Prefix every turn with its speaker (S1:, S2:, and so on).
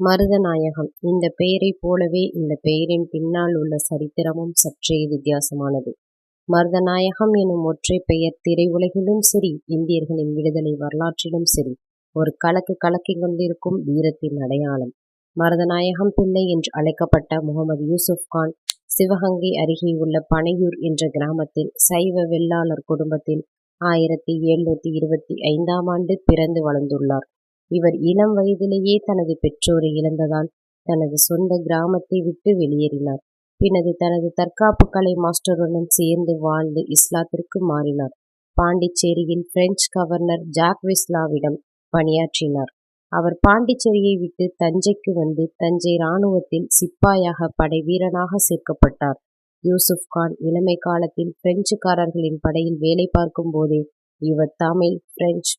S1: மருதநாயகம் இந்த பெயரைப் போலவே இந்த பெயரின் பின்னால் உள்ள சரித்திரமும் சற்றே வித்தியாசமானது. மருதநாயகம் எனும் ஒற்றை பெயர் திரையுலகிலும் சரி இந்தியர்களின் விடுதலை வரலாற்றிலும் சரி ஒரு கலக்கு கலக்கி கொண்டிருக்கும் வீரத்தின் அடையாளம். மருதநாயகம் பிள்ளை என்று அழைக்கப்பட்ட முகமது யூசுப் கான் சிவகங்கை அருகே உள்ள பனையூர் என்ற கிராமத்தில் சைவ வெள்ளாளர் குடும்பத்தில் ஆயிரத்தி எழுநூத்தி இருபத்தி ஐந்தாம் ஆண்டு பிறந்து வளர்ந்துள்ளார். இவர் இளம் வயதிலேயே தனது பெற்றோரை இழந்ததால் தனது சொந்த கிராமத்தை விட்டு வெளியேறினார். பின்னது தனது தற்காப்பு கலை மாஸ்டருடன் சேர்ந்து வாழ்ந்து இஸ்லாத்திற்கு மாறினார். பாண்டிச்சேரியில் பிரெஞ்சு கவர்னர் ஜாக் விஸ்லாவிடம் பணியாற்றினார். அவர் பாண்டிச்சேரியை விட்டு தஞ்சைக்கு வந்து தஞ்சை இராணுவத்தில் சிப்பாயாக படை வீரனாக சேர்க்கப்பட்டார். யூசுப் கான் இளமை காலத்தில் பிரெஞ்சுக்காரர்களின் படையில் வேலை பார்க்கும் போதே இவர் தமிழ், பிரெஞ்சு